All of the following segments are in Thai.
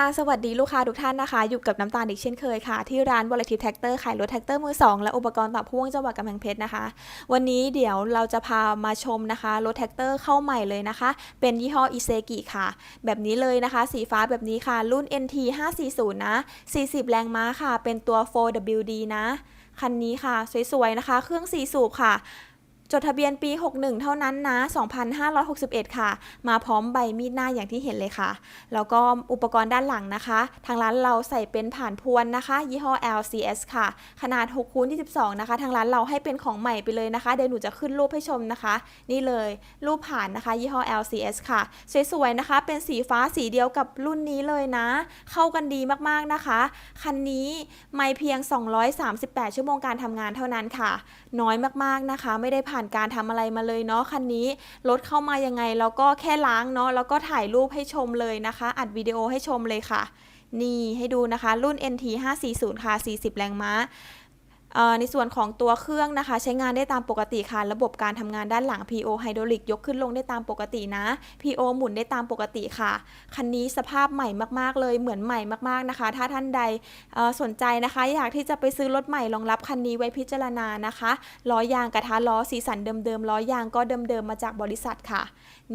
ค่ะ สวัสดีลูกค้าทุกท่านนะคะ อยู่กับน้ำตาลอีกเช่นเคยค่ะ ที่ร้าน v o l a t i v e Tractor ขายรถแท็กเตอร์มือ 2 และอุปกรณ์ต่อพ่วงจังหวัดกำแพงเพชรนะคะ วันนี้เดี๋ยวเราจะพามาชมนะคะ รถแท็กเตอร์เข้าใหม่เลยนะคะ เป็นยี่ห้อ i s e g i ค่ะ แบบนี้เลยนะคะ สีฟ้าแบบนี้ค่ะ รุ่น NT 540 นะ 40 แรงม้าค่ะ เป็นตัว 4WD นะ คันนี้ค่ะ สวยๆนะคะ เครื่อง4สูบค่ะ จดทะเบียนปี 61 เท่านั้นนะ 2,561 ค่ะ มาพร้อมใบมีดหน้าอย่างที่เห็นเลยค่ะ แล้วก็อุปกรณ์ด้านหลังนะคะ ทางร้านเราใส่เป็นผ่านพวนนะคะ ยี่ห้อ LCS ค่ะ ขนาด6คูณ22 นะคะ ทางร้านเราให้เป็นของใหม่ไปเลยนะคะ เดี๋ยวหนูจะขึ้นรูปให้ชมนะคะ นี่เลย รูปผ่านนะคะ ยี่ห้อ LCS ค่ะ สวยๆนะคะ เป็นสีฟ้าสีเดียวกับรุ่นนี้เลยนะ เข้ากันดีมากๆนะคะ คันนี้ไม่เพียง 238 ชั่วโมงการทำงานเท่านั้นค่ะ น้อยมากๆนะคะ ไม่ได้ผ่านการทำอะไรมาเลยเนาะคันนี้รถเข้ามายังไงแล้วก็แค่ล้างเนาะแล้วก็ถ่ายรูปให้ชมเลยนะคะ อัดวิดีโอให้ชมเลยค่ะ นี่ให้ดูนะคะรุ่น NT 540ค่ะ40 แรงม้า ในส่วนของตัวเครื่องนะคะ ใช้งานได้ตามปกติค่ะ ระบบการทำงานด้านหลัง PO ไฮดรอลิกยกขึ้นลงได้ตามปกตินะ PO หมุนได้ตามปกติค่ะ คันนี้สภาพใหม่มากๆ เลยเหมือนใหม่มากๆนะคะ ถ้าท่านใดสนใจนะคะ อยากที่จะไปซื้อรถใหม่รองรับคันนี้ไว้พิจารณานะคะล้อยางกระทะล้อสีสันเดิมๆล้อยางก็เดิมๆมาจากบริษัทค่ะ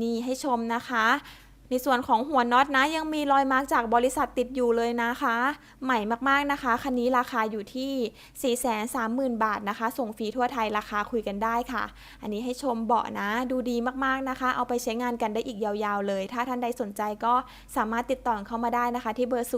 นี่ให้ชมนะคะ ในส่วนของหัวน็อตนะยังมีรอยมาร์กจากบริษัทติดอยู่เลยนะคะ ใหม่มากๆนะคะ คันนี้ราคาอยู่ที่ 430,000 บาทนะคะ ส่งฟรีทั่วไทยราคาคุยกันได้ค่ะ อันนี้ให้ชมเบาะนะ ดูดีมากๆนะคะ เอาไปใช้งานกันได้อีกยาวๆเลย ถ้าท่านใดสนใจก็สามารถติดต่อเข้ามาได้นะคะ ที่เบอร์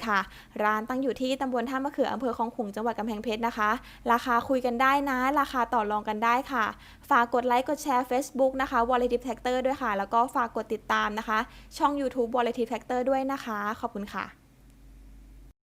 0875734727 ค่ะ ร้านตั้งอยู่ที่ตำบลท่ามะเขืออำเภอคลองขุงจังหวัดกำแพงเพชรนะคะ ราคาคุยกันได้นะ ราคาต่อรองกันได้ค่ะ ฝากกดไลค์กดแชร์ Facebook นะคะ v o l a t i v e Factor ด้วยค่ะแล้วก็ฝากกดติดตามนะคะ ช่อง YouTube v o l a t i v e Factor ด้วยนะคะ ขอบคุณค่ะ